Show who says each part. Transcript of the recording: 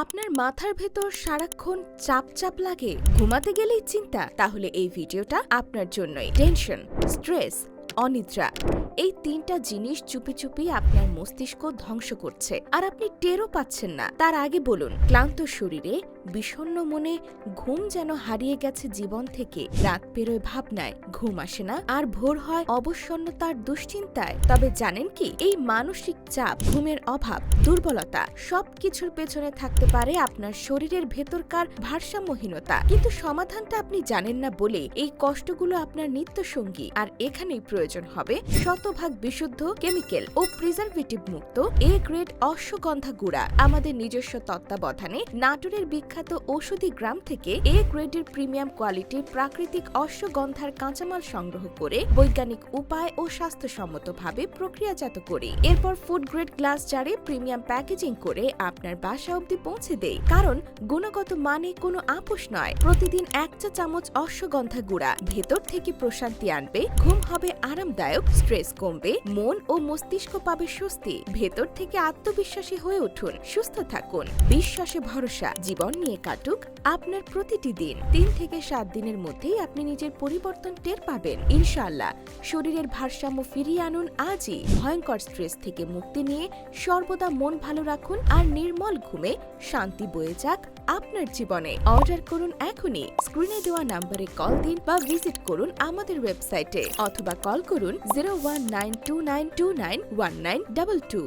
Speaker 1: আপনার মাথার ভেতর সারাক্ষণ চাপ চাপ লাগে? ঘুমাতে গেলেই চিন্তা। তাহলে এই ভিডিওটা আপনার জন্যই। টেনশন, স্ট্রেস, অনিদ্রা। এই তিনটা জিনিস চুপি চুপি আপনার মস্তিষ্ক ধ্বংস করছে। আর আপনি টেরও পাচ্ছেন না। তার আগে বলুন, ক্লান্ত শরীরে, বিষণ্ণ মনে ঘুম যেন হারিয়ে গেছে জীবন থেকে রাত পেরোয় ভাবনায়, ঘুম আসে না, আর ভোর হয় অবসন্নতার দুশ্চিন্তায়। তবে জানেন কি, এই মানসিক চাপ, ঘুমের অভাব, দুর্বলতা, সবকিছুর পেছনে থাকতে পারে আপনার শরীরের ভেতরকার ভারসাম্যহীনতা। কিন্তু সমাধানটা আপনি জানেন না বলে এই কষ্টগুলো আপনার নিত্য সঙ্গী আর এখানেই প্রয়োজন হবে শতভাগ বিশুদ্ধ, কেমিক্যাল ও প্রিজারভেটিভ মুক্ত, এ গ্রেড অশ্বগন্ধা গুঁড়া। আমাদের নিজস্ব তত্ত্বাবধানে নাটোরের বিখ্যাত ঔষধি গ্রাম থেকে এ গ্রেডের প্রিমিয়াম কোয়ালিটির প্রাকৃতিক অশ্বগন্ধার কাঁচামাল সংগ্রহ করে বৈজ্ঞানিক উপায় ও স্বাস্থ্যসম্মতভাবে প্রক্রিয়াজাত করি। এরপর ফুড গ্রেড গ্লাস জারে প্রিমিয়াম প্যাকেজিং করে আপনার বাসা অবধি পৌঁছে দেয় কারণ গুণগত মানে কোনো আপোষ নয়। প্রতিদিন এক চা চামচ অশ্বগন্ধা গুঁড়া ভেতর থেকে প্রশান্তি আনবে, ঘুম হবে আরামদায়ক স্ট্রেস কমবে, মন ও মস্তিষ্ক পাবে স্বস্তি। ভেতর থেকে আত্মবিশ্বাসী হয়ে উঠুন, সুস্থ থাকুন। বিশ্বাসে ভরসা, জীবন নিয়ে কাটুক আপনার প্রতিটি দিন। তিন থেকে সাত দিনের মধ্যেই আপনি নিজের পরিবর্তন টের পাবেন। ইনশাআল্লাহ, শরীরের ভারসাম্য ফিরিয়ে আনুন আজই। ভয়ঙ্কর স্ট্রেস থেকে মুক্তি নিয়ে সর্বদা মন ভালো রাখুন আর নির্মল ঘুমে শান্তি বয়ে যাক আপনার জীবনে। অর্ডার করুন এখনই। স্ক্রিনে দেওয়া নাম্বারে কল দিন বা ভিজিট করুন আমাদের ওয়েবসাইটে অথবা কল করুন zero one nine two nine two nine one nine double two